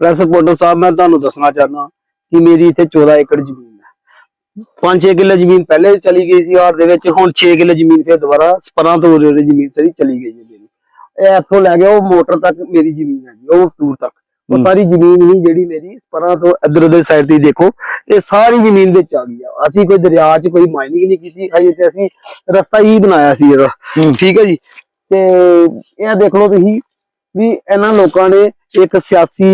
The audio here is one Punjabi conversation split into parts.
ਪ੍ਰੈਸ ਰਿਪੋਰਟਰ ਸਾਹਿਬ ਮੈਂ ਤੁਹਾਨੂੰ ਦੱਸਣਾ ਚਾਹਨਾ ਕਿ ਮੇਰੀ ਇੱਥੇ 14 ਏਕੜ ਜ਼ਮੀਨ ਹੈ। 5-6 ਕਿੱਲੇ ਜ਼ਮੀਨ ਪਹਿਲੇ ਚਲੀ ਗਈ ਸੀ ਔਰ ਦੇ ਵਿੱਚ ਹੁਣ 6 ਕਿੱਲੇ ਜ਼ਮੀਨ ਫਿਰ ਦੁਬਾਰਾ ਸਪਰਾਂ ਤੋਂ ਉਰੇ ਜ਼ਮੀਨ ਸਾਰੀ ਚਲੀ ਗਈ ਹੈ ਮੇਰੀ। ਇਹ ਇੱਥੋਂ ਲੈ ਕੇ ਉਹ ਮੋਟਰ ਤੱਕ ਮੇਰੀ ਜ਼ਮੀਨ ਹੈ ਜੀ ਉਹ ਦੂਰ ਤੱਕ। ਉਹ। ਸਾਰੀ ਜ਼ਮੀਨ ਹੀ ਜਿਹੜੀ ਮੇਰੀ ਸਪਰਾਂ ਤੋਂ ਇੱਧਰ ਉਧਰ ਸਾਈਡ ਤੇ ਦੇਖੋ ਇਹ ਸਾਰੀ ਜ਼ਮੀਨ ਵਿੱਚ ਆ ਗਈ ਆ। ਅਸੀਂ ਕੋਈ ਦਰਿਆ 'ਚ ਕੋਈ ਮਾਈਨਿੰਗ ਨਹੀਂ ਕੀਤੀ ਅਜੇ ਤੇ ਅਸੀਂ ਰਸਤਾ ਹੀ ਬਣਾਇਆ ਸੀ ਇਹਦਾ। ਠੀਕ ਹੈ ਜੀ। ਤੇ ਇਹ ਦੇਖ ਲਓ ਤੁਸੀਂ ਵੀ ਇਹਨਾਂ ਲੋਕਾਂ ਨੇ ਇੱਕ ਸਿਆਸੀ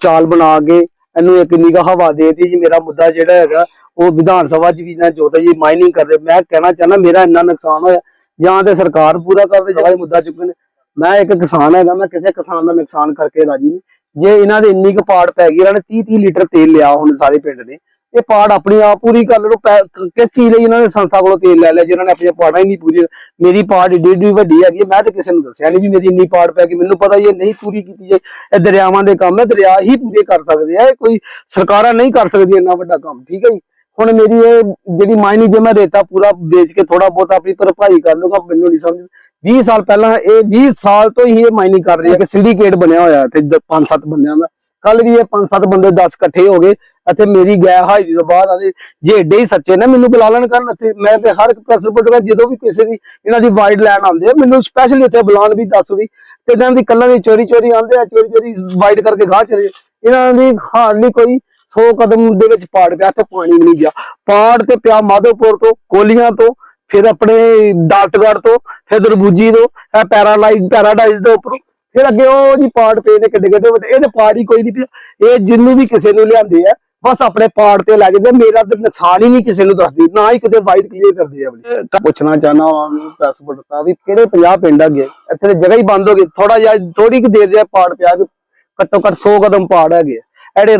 ਚਾਲ ਬਣਾ ਕੇ ਇਹਨੂੰ ਇੱਕ ਨਿਗਾਹ ਹਵਾ ਦੇਤੀ ਜੀ। ਮੇਰਾ ਮੁੱਦਾ ਜਿਹੜਾ ਹੈਗਾ, ਉਹ ਵਿਧਾਨ ਸਭਾ ਚ ਵੀ ਨਾ ਜੋਤਾ ਜੀ ਮਾਈਨਿੰਗ ਕਰਦੇ। ਮੈਂ ਕਹਿਣਾ ਚਾਹੁੰਦਾ, ਮੇਰਾ ਇੰਨਾ ਨੁਕਸਾਨ ਹੋਇਆ। ਜਾਂ ਤੇ ਸਰਕਾਰ ਪੂਰਾ ਕਰਦੇ ਜਿਹੜਾ ਇਹ ਮੁੱਦਾ ਚੁੱਕਣ। ਮੈਂ ਇੱਕ ਕਿਸਾਨ ਹੈਗਾ, ਮੈਂ ਕਿਸੇ ਕਿਸਾਨ ਦਾ ਨੁਕਸਾਨ ਕਰਕੇ ਰਾਜੀ ਨਹੀਂ। ਜੇ ਇਹਨਾਂ ਦੇ ਇੰਨੀ ਕੁ ਪਾੜ ਪੈ ਗਈ, ਇਹਨਾਂ ਨੇ 30 30 ਲੀਟਰ ਤੇਲ ਲਿਆ ਹੁਣ ਸਾਰੇ ਪਿੰਡ ਨੇ ਇਹ ਪਾੜ ਆਪਣੀ ਆਪ ਪੂਰੀ ਕਰ ਲੋ ਕਿਸ ਚੀਜ਼ ਲਈ ਇਹਨਾਂ ਨੇ ਸੰਸਥਾ ਕੋਲੋਂ ਤੇਲ ਲੈ ਲਿਆ ਜਿਹਨਾਂ ਨੇ ਆਪਣੀਆਂ ਪਾੜਾਂ ਹੀ ਨਹੀਂ ਪੂਰੀ ਮੇਰੀ ਪਾੜ ਏਡੀ ਏਡੀ ਵੱਡੀ ਹੈਗੀ ਮੈਂ ਤੇ ਕਿਸੇ ਨੂੰ ਦੱਸਿਆ ਨਹੀਂ ਜੀ, ਮੇਰੀ ਇੰਨੀ ਪਾੜ ਪੈ ਗਈ, ਮੈਨੂੰ ਪਤਾ ਇਹ ਨਹੀਂ ਪੂਰੀ ਕੀਤੀ ਜਾਈ ਇਹ ਦਰਿਆਵਾਂ ਦੇ ਕੰਮ ਹੈ, ਦਰਿਆ ਹੀ ਪੂਰੇ ਕਰ ਸਕਦੇ ਆ ਕੋਈ ਸਰਕਾਰਾਂ ਨਹੀਂ ਕਰ ਸਕਦੀ ਇੰਨਾ ਵੱਡਾ ਕੰਮ, ਠੀਕ ਹੈ ਜੀ? ਹੁਣ ਮੇਰੀ ਇਹ ਜਿਹੜੀ ਮਾਇਨੀ ਜੇ ਮੈਂ ਰੇਤਾ ਪੂਰਾ, ਵੇਚ ਕੇ ਥੋੜਾ ਬਹੁਤ ਆਪਣੀ ਭਰਪਾਈ ਕਰ ਲੂੰਗਾ ਮੈਨੂੰ ਨਹੀਂ ਸਮਝ। 20 ਸਾਲ ਪਹਿਲਾਂ ਇਹ 20 ਸਾਲ ਤੋਂ ਹੀ ਇਹ ਮਾਈਨਿੰਗ ਕਰ ਰਹੀ ਹੈ ਕਿ ਸਿੰਡੀਕੇਟ ਬਣਿਆ ਹੋਇਆ ਤੇ 5-7 ਬੰਦਿਆਂ ਦਾ। ਕੱਲ ਵੀ ਇਹ 5-7 ਬੰਦੇ 10 ਇਕੱਠੇ ਹੋ ਗਏ ਅਤੇ ਮੇਰੀ ਗੈ ਹਾਜ਼ਰੀ ਤੋਂ ਬਾਅਦ ਆਦੇ, ਜੇ ਏਡੇ ਹੀ ਸੱਚੇ ਨੇ, ਮੈਨੂੰ ਬੁਲਾ ਲੈਣ ਕਰਨ ਅਤੇ ਮੈਂ ਤੇ ਹਰ ਇੱਕ ਪ੍ਰੈਸ ਰਿਪੋਰਟ ਵਿੱਚ ਜਦੋਂ ਵੀ ਕਿਸੇ ਦੀ, ਇਹਨਾਂ ਦੀ ਵਾਈਡ ਲੈਣ ਆਉਂਦੇ ਆ, ਮੈਨੂੰ ਸਪੈਸ਼ਲੀ ਉੱਥੇ ਬੁਲਾਉਣ ਵੀ ਦੱਸ ਵੀ, ਤੇ ਇਹਨਾਂ ਦੀ ਕੱਲਾਂ ਦੀ ਚੋਰੀ ਚੋਰੀ ਆਉਂਦੇ ਆ, ਚੋਰੀ ਚੋਰੀ ਵਾਈਡ ਕਰਕੇ ਗਾਹ ਚਲੇ ਇਹਨਾਂ ਦੀ ਹਾਰਡਲੀ ਕੋਈ 100 ਕਦਮ ਦੇ ਵਿੱਚ ਪਾੜ ਪਿਆ ਤੇ ਪਾਣੀ ਵੀ ਨਹੀਂ ਗਿਆ। ਪਾੜ ਤੇ ਪਿਆ ਮਾਧੋਪੁਰ ਤੋਂ, ਕੋਲੀਆਂ ਤੋਂ, ਫਿਰ ਆਪਣੇ ਦਾਲਤਗੜ ਤੋਂ, ਫਿਰ ਦਰਬੂਜੀ ਤੋਂ, ਇਹ ਪੈਰਾਲਾਈਜ਼, ਪੈਰਾਡਾਈਜ਼ ਦੇ ਉੱਪਰੋਂ। ਫਿਰ ਅੱਗੇ ਉਹ ਜੀ ਪਾੜ ਪਏ ਨੇ ਕਿੱਡੇ ਕਿੱਡੇ ਇਹਦੇ ਪਾੜ ਹੀ ਕੋਈ ਨਹੀਂ ਪਿਆ। ਇਹ ਜਿੰਨੂੰ ਵੀ ਕਿਸੇ ਨੂੰ ਲਿਆਂਦੇ ਆ ਬਸ ਆਪਣੇ ਪਾੜ ਤੇ ਲੈ ਜਾਂਦੇ, ਮੇਰਾ ਤੇ ਨੁਕਸਾਨ ਹੀ ਨਹੀਂ ਕਿਸੇ ਨੂੰ ਦੱਸਦੀ, ਨਾ ਹੀ ਕਿਤੇ ਵਾਈਟ ਕਲੀਅਰ ਕਰਦੇ ਆ ਪੁੱਛਣਾ ਚਾਹਨਾ ਵਾਂ ਪ੍ਰੈਸ ਵੀ ਕਿਹੜੇ 50 ਪਿੰਡ ਹੈਗੇ ਇੱਥੇ ਤੇ ਜਗ੍ਹਾ ਹੀ ਬੰਦ ਹੋ ਗਈ ਥੋੜਾ ਜਿਹਾ ਥੋੜੀ ਕਿ ਦੇਰ ਜਿਹਾ ਪਾੜ ਪਿਆ ਕਿ ਘੱਟੋ ਘੱਟ 100 ਕਦਮ ਪਾੜ ਹੈਗੇ ਆ।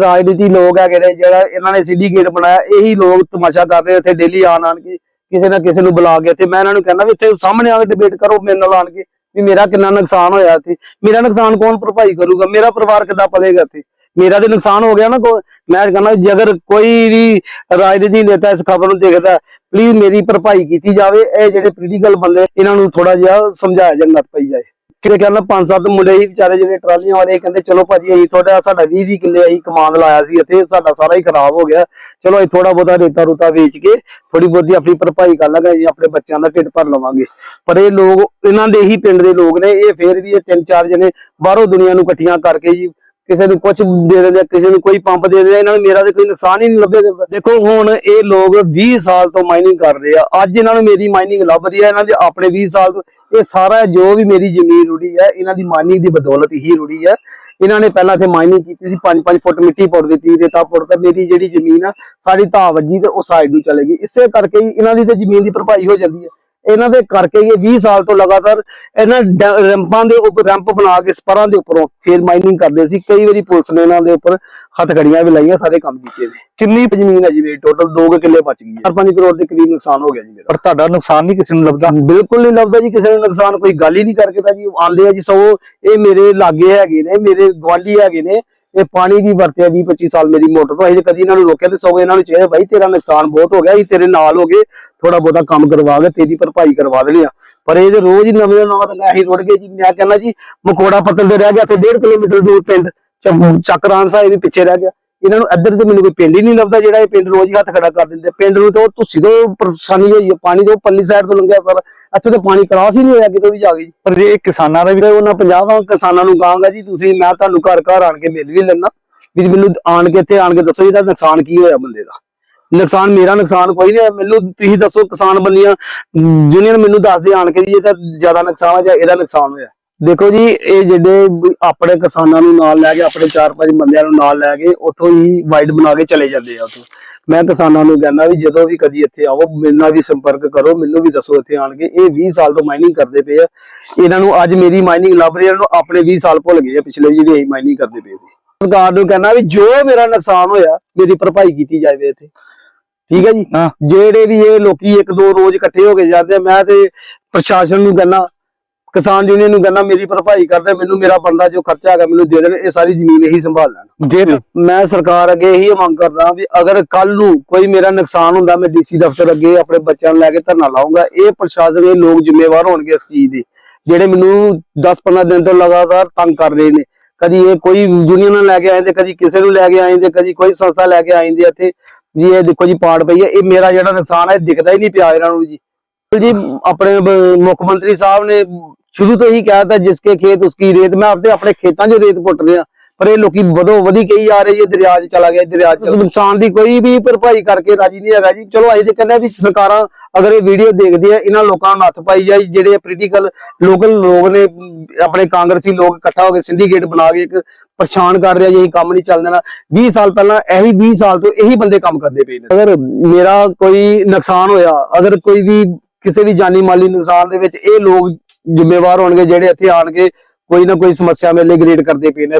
ਰਾਜਨੀਤੀ ਲੋਕ ਹੈਗੇ ਨੇ, ਜਿਹੜਾ ਇਹਨਾਂ ਨੇ ਸਿੰਡੀਕੇਟ ਬਣਾਇਆ, ਇਹੀ ਲੋਕ ਤਮਾਸ਼ਾ ਕਰ ਰਹੇ ਇੱਥੇ ਡੇਲੀ ਆਣ ਆਣ ਕੇ, ਕਿਸੇ ਨਾ ਕਿਸੇ ਨੂੰ ਬੁਲਾ ਕੇ ਤੇ ਮੈਂ ਇਹਨਾਂ ਨੂੰ ਕਹਿੰਦਾ ਵੀ ਇੱਥੇ ਸਾਹਮਣੇ ਆ ਕੇ ਡਿਬੇਟ ਕਰੋ, ਮੇਰੇ ਨਾਲ ਆਣ ਕੇ, ਵੀ ਮੇਰਾ ਕਿੰਨਾ ਨੁਕਸਾਨ ਹੋਇਆ ਇੱਥੇ। ਮੇਰਾ ਨੁਕਸਾਨ ਕੌਣ ਭਰਪਾਈ ਕਰੂਗਾ? ਮੇਰਾ ਪਰਿਵਾਰ ਕਿੱਦਾਂ ਪਲੇਗਾ ਇੱਥੇ? ਮੇਰਾ ਤੇ ਨੁਕਸਾਨ ਹੋ ਗਿਆ ਨਾ ਕੋ- ਮੈਂ ਕਹਿੰਦਾ ਜੇ, ਅਗਰ ਕੋਈ ਵੀ ਰਾਜਨੀਤੀ ਨੇਤਾ ਇਸ ਖਬਰ ਨੂੰ ਦੇਖਦਾ ਪਲੀਜ਼ ਮੇਰੀ ਭਰਪਾਈ ਕੀਤੀ ਜਾਵੇ, ਇਹ ਜਿਹੜੇ ਪੋਲੀਟੀਕਲ ਬੰਦੇ, ਇਹਨਾਂ ਨੂੰ ਥੋੜਾ ਜਿਹਾ ਸਮਝਾਇਆ ਜਾਏ ਪਈ ਜਾਏ ਕਿਤੇ ਕਹਿੰਦਾ ਪੰਜ ਸੱਤ ਮੁੰਡੇ ਹੀ ਵਿਚਾਰੇ ਜਿਹੜੇ ਟਰਾਲੀਆਂ ਵਾਲੇ ਕਹਿੰਦੇ, ਚਲੋ ਭਾਜੀ, ਅਸੀਂ ਤੁਹਾਡਾ ਸਾਡਾ 20 20 ਕਿੱਲੇ ਅਸੀਂ ਕਮਾਨ ਲਾਇਆ ਸੀ, ਇੱਥੇ ਸਾਡਾ ਸਾਰਾ ਹੀ ਖਰਾਬ ਹੋ ਗਿਆ। ਚਲੋ, ਅਸੀਂ ਥੋੜਾ ਬਹੁਤਾ ਰੇਤਾ ਰੂਤਾ ਵੇਚ ਕੇ ਥੋੜੀ ਬਹੁਤੀ ਆਪਣੀ ਭਰਪਾਈ ਕਰ ਲਾਂਗੇ ਜੀ ਆਪਣੇ ਬੱਚਿਆਂ ਦਾ ਢਿੱਡ ਭਰ ਲਵਾਂਗੇ। ਪਰ ਇਹ ਲੋਕ, ਇਹਨਾਂ ਦੇ ਹੀ ਪਿੰਡ ਦੇ ਲੋਕ ਨੇ, ਇਹ ਫੇਰ ਵੀ ਇਹ ਤਿੰਨ ਚਾਰ ਜਣੇ ਬਾਹਰੋਂ ਦੁਨੀਆ ਨੂੰ ਇਕੱਠੀਆਂ ਕਰਕੇ ਜੀ ਕਿਸੇ ਨੂੰ ਕੁਝ ਦੇ ਦਿੰਦੇ ਕਿਸੇ ਨੂੰ ਕੋਈ ਪੰਪ ਦੇ ਦਿੰਦੇ ਇਹਨਾਂ ਨੂੰ ਮੇਰਾ ਤੇ ਕੋਈ ਨੁਕਸਾਨ ਹੀ ਨਹੀਂ ਲੱਭੇਗਾ ਦੇਖੋ ਹੁਣ ਇਹ ਲੋਕ 20 ਸਾਲ ਤੋਂ ਮਾਈਨਿੰਗ ਕਰ ਰਹੇ ਆ। ਅੱਜ ਇਹਨਾਂ ਨੂੰ ਮੇਰੀ ਮਾਈਨਿੰਗ ਲੱਭ ਰਹੀ ਹੈ ਇਹਨਾਂ ਦੇ ਆਪਣੇ 20 ਸਾਲ ਤੋਂ। ਇਹ ਸਾਰਾ ਜੋ ਵੀ ਮੇਰੀ ਜ਼ਮੀਨ ਰੁੜੀ ਹੈ ਇਹਨਾਂ ਦੀ ਮਾਈਨਿੰਗ ਦੀ ਬਦੌਲਤ ਹੀ ਰੁੜੀ ਹੈ ਇਹਨਾਂ ਨੇ ਪਹਿਲਾਂ ਤੇ ਮਾਈਨਿੰਗ ਕੀਤੀ ਸੀ 5-5 ਫੁੱਟ ਮਿੱਟੀ ਪੁੱਟ ਦਿੱਤੀ ਰੇਤਾ ਪੁੱਟ ਤੇ ਮੇਰੀ ਜਿਹੜੀ ਜ਼ਮੀਨ ਆ, ਸਾਰੀ ਧਾਹ ਵੱਜੀ ਤੇ ਉਹ ਸਾਈਡ ਨੂੰ ਚਲੇ ਗਈ। ਇਸੇ ਕਰਕੇ ਹੀ ਇਹਨਾਂ ਦੀ ਤੇ ਜ਼ਮੀਨ ਦੀ ਭਰਪਾਈ ਹੋ ਜਾਂਦੀ ਹੈ ਇਹਨਾਂ ਦੇ ਕਰਕੇ ਇਹ 20 ਸਾਲ ਤੋਂ ਲਗਾਤਾਰ ਇਹਨਾਂ ਰੈਂਪਾਂ ਦੇ ਉੱਪਰ ਰੈਂਪ ਬਣਾ ਕੇ ਸਪਰਾਂ ਦੇ ਉੱਪਰੋਂ ਫੇਰ ਮਾਈਨਿੰਗ ਕਰਦੇ ਸੀ। ਕਈ ਵਾਰੀ ਪੁਲਿਸ ਨੇ ਇਹਨਾਂ ਦੇ ਉੱਪਰ ਹੱਥਕੜੀਆਂ ਵੀ ਲਾਈਆਂ ਸਾਰੇ ਕੰਮ ਕੀਤੇ ਨੇ। ਕਿੰਨੀ ਜ਼ਮੀਨ ਹੈ ਜੀ ਮੇਰੀ? ਟੋਟਲ 2 ਕਿੱਲੇ ਬਚ ਗਈ ਹੈ। 5 ਕਰੋੜ ਦੇ ਕਰੀਬ ਨੁਕਸਾਨ ਹੋ ਗਿਆ ਜੀ ਮੇਰਾ। ਪਰ ਤੁਹਾਡਾ ਨੁਕਸਾਨ ਨਹੀਂ ਕਿਸੇ ਨੂੰ ਲੱਭਦਾ? ਬਿਲਕੁਲ ਨਹੀਂ ਲੱਭਦਾ ਜੀ ਕਿਸੇ ਨੂੰ ਨੁਕਸਾਨ ਕੋਈ ਗੱਲ ਹੀ ਨਹੀਂ ਕਰਕੇ ਤਾਂ ਜੀ ਆਂਦੇ ਆ ਜੀ ਸੋ ਇਹ ਮੇਰੇ ਲਾਗੇ ਹੈਗੇ ਨੇ ਮੇਰੇ ਗਵਾਂਢੀ ਹੈਗੇ ਨੇ। ਇਹ ਪਾਣੀ ਵੀ ਵਰਤਿਆ 20 25 ਸਾਲ ਮੇਰੀ ਮੋਟਰ ਤੋਂ। ਅਸੀਂ ਕਦੀ ਇਹਨਾਂ ਨੂੰ ਰੋਕਿਆ ਤੇ ਸਗੋਂ ਇਹਨਾਂ ਨੂੰ ਚਾਹੀਦਾ ਬਾਈ, ਤੇਰਾ ਨੁਕਸਾਨ ਬਹੁਤ ਹੋ ਗਿਆ, ਅਸੀਂ ਤੇਰੇ ਨਾਲ ਹੋ ਗਏ ਥੋੜਾ ਬਹੁਤਾ ਕੰਮ ਕਰਵਾ ਕੇ ਤੇਰੀ ਭਰਪਾਈ ਕਰਵਾ ਦੇਣੀ ਆ। ਪਰ ਇਹ ਰੋਜ਼ ਨਵੇਂ ਨਵਾਂ ਤਾਂ ਅਸੀਂ ਰੁੜ ਗਏ ਜੀ, ਮੈਂ ਕਹਿੰਦਾ ਜੀ, ਮਕੋੜਾ ਪੱਤਲ ਦੇ ਰਹਿ ਗਿਆ ਤੇ 1.5 ਕਿਲੋਮੀਟਰ ਦੂਰ ਪਿੰਡ ਚ- ਚੱਕਰਾਨ ਸਾਹਿਬ ਵੀ ਪਿੱਛੇ ਰਹਿ ਗਿਆ। ਇਹਨਾਂ ਨੂੰ ਇੱਧਰ ਤੇ ਮੈਨੂੰ ਕੋਈ ਪਿੰਡ ਹੀ ਨਹੀਂ ਲੱਭਦਾ ਜਿਹੜਾ ਇਹ ਪਿੰਡ ਰੋਜ਼ ਹੱਥ ਖੜਾ ਕਰ ਦਿੰਦੇ ਪਿੰਡ ਨੂੰ ਤਾਂ ਤੁਸੀਂ ਤੋਂ ਪਰੇਸ਼ਾਨੀ ਹੋਈ ਹੈ ਪਾਣੀ ਤੋਂ ਪੱਲੀ ਸਾਈਡ ਤੋਂ ਲੰਘਿਆ ਸਰ। ਇੱਥੇ ਤੇ ਪਾਣੀ ਕਰਾਸ ਹੀ ਨਹੀਂ ਹੋਇਆ ਕਿਤੋਂ ਵੀ ਜਾ ਜੀ ਪਰ ਇਹ ਕਿਸਾਨਾਂ ਦਾ ਵੀ ਉਹਨਾਂ ਪੰਜਾਬਾਂ ਕਿਸਾਨਾਂ ਨੂੰ ਕਹਾਂਗਾ ਜੀ ਤੁਸੀਂ ਮੈਂ ਤੁਹਾਨੂੰ ਘਰ ਘਰ ਆਣ ਕੇ ਮਿਲ ਵੀ ਲੈਣਾ ਵੀ ਮੈਨੂੰ ਆਣ ਕੇ ਇੱਥੇ ਆਣ ਕੇ ਦੱਸੋ ਇਹਦਾ ਨੁਕਸਾਨ ਕੀ ਹੋਇਆ ਬੰਦੇ ਦਾ? ਨੁਕਸਾਨ ਮੇਰਾ ਨੁਕਸਾਨ ਕੋਈ ਨਹੀਂ ਮੈਨੂੰ ਤੁਸੀਂ ਦੱਸੋ ਕਿਸਾਨ ਬੰਦੀਆਂ ਯੂਨੀਅਨ ਮੈਨੂੰ ਦੱਸਦੇ ਆਣ ਕੇ ਜੀ ਇਹ ਤਾਂ ਜ਼ਿਆਦਾ ਨੁਕਸਾਨ ਹੈ ਜਾਂ ਇਹਦਾ ਨੁਕਸਾਨ ਹੋਇਆ। ਦੇਖੋ ਜੀ ਇਹ ਜਿਹੜੇ ਆਪਣੇ ਕਿਸਾਨਾਂ ਨੂੰ ਨਾਲ ਲੈ ਕੇ ਆਪਣੇ ਚਾਰ ਪੰਜ ਬੰਦਿਆਂ ਨੂੰ ਨਾਲ ਲੈ ਕੇ ਉੱਥੋਂ ਹੀ ਵਾਈਡ ਬਣਾ ਕੇ ਚਲੇ ਜਾਂਦੇ ਆ ਉੱਥੋਂ। ਮੈਂ ਕਿਸਾਨਾਂ ਨੂੰ ਕਹਿੰਦਾ ਵੀ ਜਦੋਂ ਵੀ ਕਦੀ ਇੱਥੇ ਆਵੋ ਮੇਰੇ ਨਾਲ ਵੀ ਸੰਪਰਕ ਕਰੋ ਮੈਨੂੰ ਵੀ ਦੱਸੋ ਇੱਥੇ ਆਣ ਕੇ ਇਹ 20 ਸਾਲ ਤੋਂ ਮਾਈਨਿੰਗ ਕਰਦੇ ਪਏ ਆ। ਇਹਨਾਂ ਨੂੰ ਅੱਜ ਮੇਰੀ ਮਾਈਨਿੰਗ ਲੱਭ ਰਹੀ ਨੂੰ ਆਪਣੇ 20 ਸਾਲ ਭੁੱਲ ਗਏ ਆ ਪਿਛਲੇ ਜਿਹੜੇ ਅਸੀਂ ਮਾਈਨਿੰਗ ਕਰਦੇ ਪਏ ਸੀ। ਸਰਕਾਰ ਨੂੰ ਕਹਿੰਦਾ ਵੀ ਜੋ ਮੇਰਾ ਨੁਕਸਾਨ ਹੋਇਆ ਮੇਰੀ ਭਰਪਾਈ ਕੀਤੀ ਜਾਵੇ ਇੱਥੇ। ਠੀਕ ਹੈ ਜੀ। ਜਿਹੜੇ ਵੀ ਇਹ ਲੋਕੀ ਇੱਕ ਦੋ ਰੋਜ਼ ਇਕੱਠੇ ਹੋ ਕੇ ਜਾਂਦੇ ਆ ਮੈਂ ਤੇ ਪ੍ਰਸ਼ਾਸਨ ਨੂੰ ਕਹਿੰਦਾ ਕਿਸਾਨ ਯੂਨੀਅਨ ਨੂੰ ਕਹਿੰਦਾ ਮੇਰੀ ਭਰਪਾਈ ਕਰਦੇ ਮੈਨੂੰ ਮੇਰਾ ਬੰਦਾ ਜੋ ਖਰਚਾ ਹੈਗਾ ਮੈਨੂੰ ਦੇ ਦੇਣ ਇਹ ਸਾਰੀ ਜ਼ਮੀਨ ਇਹੀ ਸੰਭਾਲ ਲੈਣ। ਜੇ ਮੈਂ ਸਰਕਾਰ ਅੱਗੇ ਇਹੀ ਮੰਗ ਕਰਦਾ ਵੀ ਅਗਰ ਕੱਲ ਨੂੰ ਕੋਈ ਮੇਰਾ ਨੁਕਸਾਨ ਹੁੰਦਾ ਮੈਂ ਡੀਸੀ ਦਫ਼ਤਰ ਅੱਗੇ ਆਪਣੇ ਬੱਚਿਆਂ ਨੂੰ ਲੈ ਕੇ ਧਰਨਾ ਲਾਉਂਗਾ ਇਹ ਪ੍ਰਸ਼ਾਸਨ ਇਹ ਲੋਕ ਜ਼ਿੰਮੇਵਾਰ ਹੋਣਗੇ ਇਸ ਚੀਜ਼ ਦੇ ਜਿਹੜੇ ਮੈਨੂੰ 10-15 ਦਿਨ ਤੋਂ ਲਗਾਤਾਰ ਤੰਗ ਕਰ ਰਹੇ ਨੇ। ਕਦੀ ਇਹ ਕੋਈ ਯੂਨੀਅਨ ਨੂੰ ਲੈ ਕੇ ਆਏ ਤੇ ਕਦੀ ਕਿਸੇ ਨੂੰ ਲੈ ਕੇ ਆਏ ਤੇ ਕਦੀ ਕੋਈ ਸੰਸਥਾ ਲੈ ਕੇ ਆਏ ਤੇ ਇੱਥੇ ਵੀ ਇਹ ਦੇਖੋ ਜੀ ਪਾੜ ਪਈ ਹੈ ਇਹ ਮੇਰਾ ਜਿਹੜਾ ਨੁਕਸਾਨ ਹੈ ਦਿਖਦਾ ਹੀ ਨਹੀਂ ਪਿਆ ਇਹਨਾਂ ਨੂੰ ਜੀ। ਜੀ ਆਪਣੇ ਮੁੱਖ ਮੰਤਰੀ ਸਾਹਿਬ ਨੇ ਸ਼ੁਰੂ ਤੋਂ ਹੀ ਕਿਹਾ ਤਾ ਜਿਸਕੇ ਖੇਤ, ਉਸਕੀ ਰੇਤ, ਮੈਂ ਆਪਦੇ ਆਪਣੇ ਖੇਤਾਂ 'ਚ ਰੇਤ ਪੁੱਟ ਰਿਹਾ। ਪਰ ਇਹ ਲੋਕੀ ਵਧੋ ਵਧੀ ਕਹੀ ਜਾ ਰਹੇ ਜੀ ਦਰਿਆ 'ਚ ਚਲਾ ਗਿਆ ਦਰਿਆ 'ਚ ਨੁਕਸਾਨ ਦੀ ਕੋਈ ਵੀ ਭਰਪਾਈ ਕਰਕੇ ਰਾਜੀ ਨਹੀਂ ਹੈਗਾ ਜੀ। ਚਲੋ, ਅਸੀਂ ਤੇ ਕਹਿੰਦੇ ਵੀ ਸਰਕਾਰਾਂ ਅਗਰ ਇਹ ਵੀਡੀਓ ਦੇਖਦੀ ਆ, ਇਹਨਾਂ ਲੋਕਾਂ ਨੂੰ ਨੱਥ ਪਾਈ ਜਾਏ, ਜਿਹੜੇ ਪੋਲੀਟੀਕਲ ਲੋਕਲ ਲੋਕ ਨੇ, ਆਪਣੇ ਕਾਂਗਰਸੀ ਲੋਕ ਇਕੱਠਾ ਹੋ ਕੇ ਸਿੰਡੀਕੇਟ ਬਣਾ ਕੇ ਇੱਕ ਪਰੇਸ਼ਾਨ ਕਰ ਰਿਹਾ ਜੀ, ਅਸੀਂ ਕੰਮ ਨਹੀਂ ਚੱਲ ਦੇਣਾ 20 ਸਾਲ ਪਹਿਲਾਂ ਇਹੀ 20 ਸਾਲ ਤੋਂ ਇਹੀ ਬੰਦੇ ਕੰਮ ਕਰਦੇ ਪਏ ਨੇ। ਅਗਰ ਮੇਰਾ ਕੋਈ ਨੁਕਸਾਨ ਹੋਇਆ, ਅਗਰ ਕੋਈ ਵੀ ਕਿਸੇ ਵੀ ਜਾਨੀ ਮਾਲੀ ਨੁਕਸਾਨ ਦੇ ਵਿੱਚ ਇਹ ਲੋਕ ਜ਼ਿੰਮੇਵਾਰ ਹੋਣਗੇ ਜਿਹੜੇ ਇੱਥੇ ਆਣ ਕੇ ਕੋਈ ਨਾ ਕੋਈ ਸਮੱਸਿਆ ਮੇਰੇ ਲਈ ਗ੍ਰੀਟ ਕਰਦੇ ਪਏ ਨੇ।